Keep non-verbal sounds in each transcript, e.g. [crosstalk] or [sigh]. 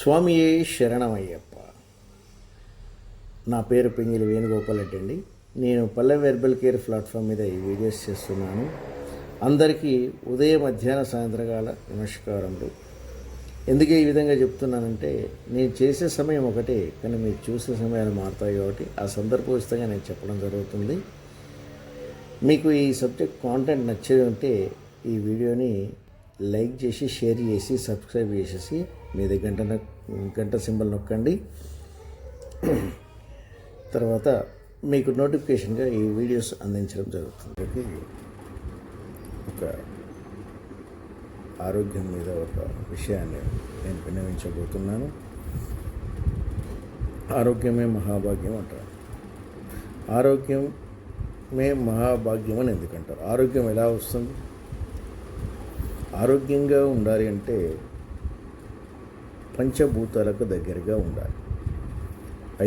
స్వామియే శరణమయ్యప్ప. నా పేరు పింగిలి వేణుగోపాల్ రెడ్డి అండి. నేను పల్లె వెర్బల్ కేర్ ప్లాట్ఫామ్ మీద ఈ వీడియోస్ చేస్తున్నాను. అందరికీ ఉదయం మధ్యాహ్న సాయంత్రకాల నమస్కారములు. ఎందుకే ఈ విధంగా చెప్తున్నానంటే నేను చేసే సమయం ఒకటే కానీ మీరు చూసే సమయాలు మారుతాయి కాబట్టి ఆ సందర్భోచితంగా నేను చెప్పడం జరుగుతుంది. మీకు ఈ సబ్జెక్ట్ కాంటెంట్ నచ్చేది ఉంటే ఈ వీడియోని లైక్ చేసి షేర్ చేసి సబ్స్క్రైబ్ చేసేసి మీద గంట గంట సింబల్ నొక్కండి. తర్వాత మీకు నోటిఫికేషన్గా ఈ వీడియోస్ అందించడం జరుగుతుంది. ఒక ఆరోగ్యం మీద ఒక విషయాన్ని నేను విన్నవించబోతున్నాను. ఆరోగ్యమే మహాభాగ్యం అంటారు. ఆరోగ్యమే మహాభాగ్యం అని ఎందుకంటారు ఆరోగ్యం ఎలా వస్తుంది? ఆరోగ్యంగా ఉండాలి అంటే పంచభూతాలకు దగ్గరగా ఉండాలి.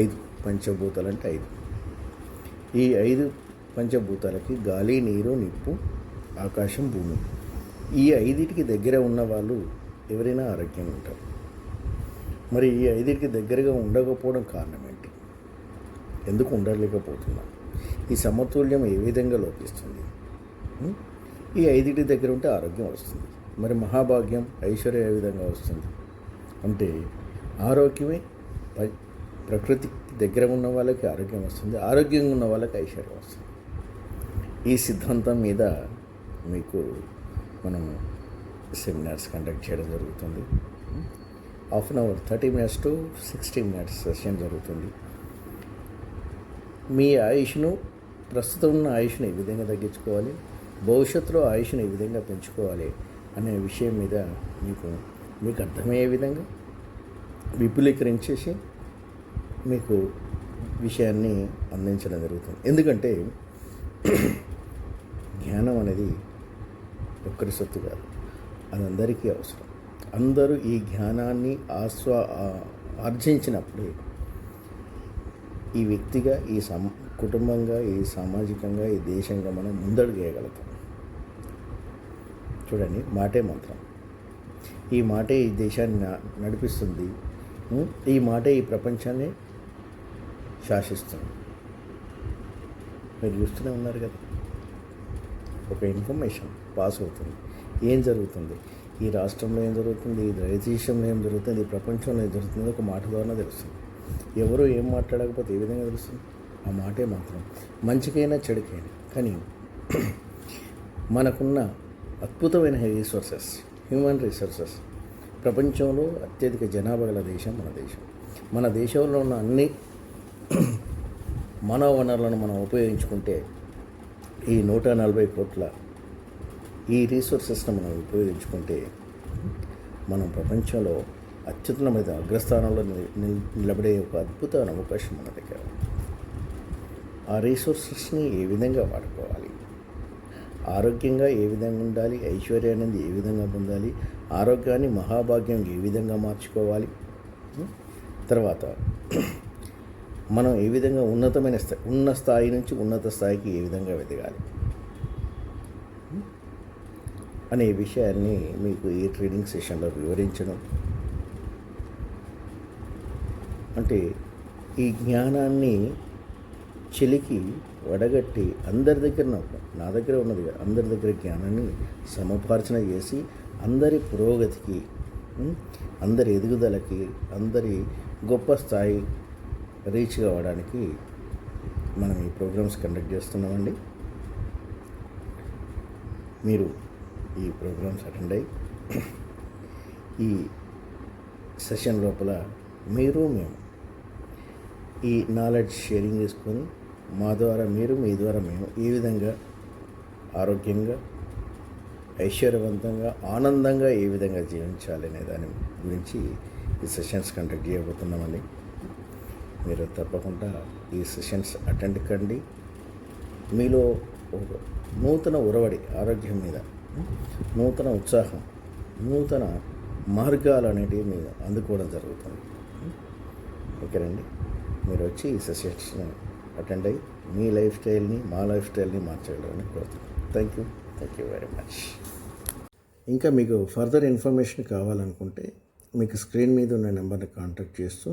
ఐదు పంచభూతాలు అంటే ఐదు. ఈ ఐదు పంచభూతాలకి గాలి నీరు నిప్పు ఆకాశం భూమి. ఈ ఐదిటికి దగ్గర ఉన్న వాళ్ళు ఎవరైనా ఆరోగ్యంగా ఉంటారు. మరి ఈ ఐదిటికి దగ్గరగా ఉండకపోవడం కారణం ఏంటి ఎందుకు ఉండలేకపోతున్నాం? ఈ సమతుల్యం ఏ విధంగా లోపిస్తుంది? ఈ ఐదింటి దగ్గర ఉంటే ఆరోగ్యం వస్తుంది. మరి మహాభాగ్యం ఐశ్వర్యం ఏ విధంగా వస్తుంది? అంటే ఆరోగ్యమే ప్రకృతికి ప్రకృతి దగ్గర ఉన్న వాళ్ళకి ఆరోగ్యం వస్తుంది ఆరోగ్యంగా ఉన్న వాళ్ళకి ఐశ్వర్యం వస్తుంది. ఈ సిద్ధాంతం మీద మీకు మనం సెమినార్స్ కండక్ట్ చేయడం జరుగుతుంది. Half an hour thirty minutes to sixty minutes session జరుగుతుంది. మీ ఆయుష్ను ప్రస్తుతం ఉన్న ఆయుష్ను ఏ విధంగా తగ్గించుకోవాలి భవిష్యత్తులో ఆయుష్ను ఏ విధంగా పెంచుకోవాలి అనే విషయం మీద మీకు మీకు అర్థమయ్యే విధంగా విపులీకరించేసి మీకు విషయాన్ని అందించడం జరుగుతుంది. ఎందుకంటే జ్ఞానం అనేది ఒక్కరి సొత్తు కాదు అది అందరికీ అవసరం. అందరూ ఈ జ్ఞానాన్ని ఆస్వా ఆర్జించినప్పుడే ఈ వ్యక్తిగా ఈ సమ కుటుంబంగా ఈ సామాజికంగా ఈ దేశంగా మనం ముందడుగేయగలుగుతాం చూడండి మాటే మంత్రం. ఈ మాటే ఈ దేశాన్ని నడిపిస్తుంది. ఈ మాటే ఈ ప్రపంచాన్ని శాసిస్తుంది. మీరు చూస్తూనే ఉన్నారు కదా. ఒక ఇన్ఫర్మేషన్ పాస్ అవుతుంది. ఏం జరుగుతుంది? ఈ రాష్ట్రంలో ఏం జరుగుతుంది? ఈ దేశంలో ఏం జరుగుతుంది? ఈ ప్రపంచంలో ఏం జరుగుతుంది? ఒక మాట ద్వారా తెలుస్తుంది. ఎవరు ఏం మాట్లాడకపోతే ఏ విధంగా తెలుస్తుంది? ఆ మాటే మాత్రం. మంచికైనా చెడుకైనా. కానీ [clears throat] మనకున్న అద్భుతమైన రీసోర్సెస్ హ్యూమన్ రీసోర్సెస్ ప్రపంచంలో అత్యధిక జనాభా గల దేశం మన దేశం. మన దేశంలో ఉన్న అన్ని [clears throat] మానవ వనరులను మనం ఉపయోగించుకుంటే ఈ నూట నలభై కోట్ల ఈ రీసోర్సెస్ను మనం ఉపయోగించుకుంటే మనం ప్రపంచంలో అత్యుత్తమైన అగ్రస్థానంలో నిలబడే ఒక అద్భుతమైన అవకాశం మన దగ్గర. ఆ రీసోర్సెస్ని ఏ విధంగా వాడుకోవాలి? ఆరోగ్యంగా ఏ విధంగా ఉండాలి ఐశ్వర్యాన్ని ఏ విధంగా పొందాలి ఆరోగ్యాన్ని మహాభాగ్యం ఏ విధంగా మార్చుకోవాలి? తర్వాత [clears throat] మనం ఏ విధంగా ఉన్నతమైన స్థాయి ఉన్న స్థాయి నుంచి ఉన్నత స్థాయికి ఏ విధంగా ఎదగాలి అనే విషయాన్ని మీకు ఈ ట్రైనింగ్ సెషన్లో వివరించడం. అంటే ఈ జ్ఞానాన్ని చెలికి వడగట్టి అందరి దగ్గర నాకు నా దగ్గర ఉన్నది అందరి దగ్గర జ్ఞానాన్ని సమపార్చన చేసి అందరి పురోగతికి అందరి ఎదుగుదలకి అందరి గొప్ప స్థాయి రీచ్ కావడానికి మనం ఈ ప్రోగ్రామ్స్ కండక్ట్ చేస్తున్నామండి. మీరు ఈ ప్రోగ్రామ్స్ అటెండ్ అయ్యి ఈ సెషన్ లోపల మీరు మేము ఈ నాలెడ్జ్ షేరింగ్ చేసుకొని మా ద్వారా మీరు మీ ద్వారా మేము ఈ విధంగా ఆరోగ్యంగా ఐశ్వర్యవంతంగా ఆనందంగా ఏ విధంగా జీవించాలి అనే దాని గురించి ఈ సెషన్స్ కండక్ట్ చేయబోతున్నామండి. మీరు తప్పకుండా ఈ సెషన్స్ అటెండ్ కండి. మీలో ఒక నూతన ఉరవడి ఆరోగ్యం మీద నూతన ఉత్సాహం నూతన మార్గాలు అనేటివి మీరు అందుకోవడం జరుగుతుంది. ఓకేనండి? మీరు వచ్చి ఈ సెషన్స్ని అటెండ్ అయ్యి మీ లైఫ్ స్టైల్ని మా లైఫ్ స్టైల్ని మార్చగలరని కోరుతున్నాను. Thank you thank you very much ఇంకా మీకు ఫర్దర్ ఇన్ఫర్మేషన్ కావాలనుకుంటే మీకు స్క్రీన్ మీద ఉన్న నెంబర్ని కాంటాక్ట్ చేస్తూ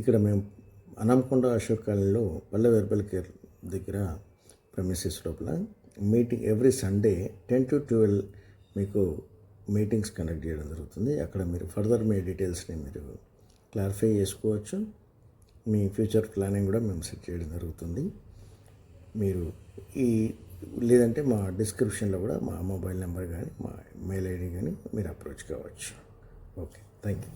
ఇక్కడ మేము అనంకొండ అశోక్ కాలనీలో పల్లె వెర్బల్ కేర్ దగ్గర ప్రమిసెస్ లోపల meeting every Sunday ten to twelve మీకు మీటింగ్స్ కండక్ట్ చేయడం జరుగుతుంది. అక్కడ మీరు ఫర్దర్ మీ డీటెయిల్స్ని మీరు క్లారిఫై చేసుకోవచ్చు. మీ ఫ్యూచర్ ప్లానింగ్ కూడా మేము సెట్ చేయడం జరుగుతుంది. మీరు ఈ లేదంటే మా డిస్క్రిప్షన్లో కూడా మా మొబైల్ నెంబర్ కానీ మా మెయిల్ ఐడి కానీ మీరు అప్రోచ్ కావచ్చు. Okay thank you.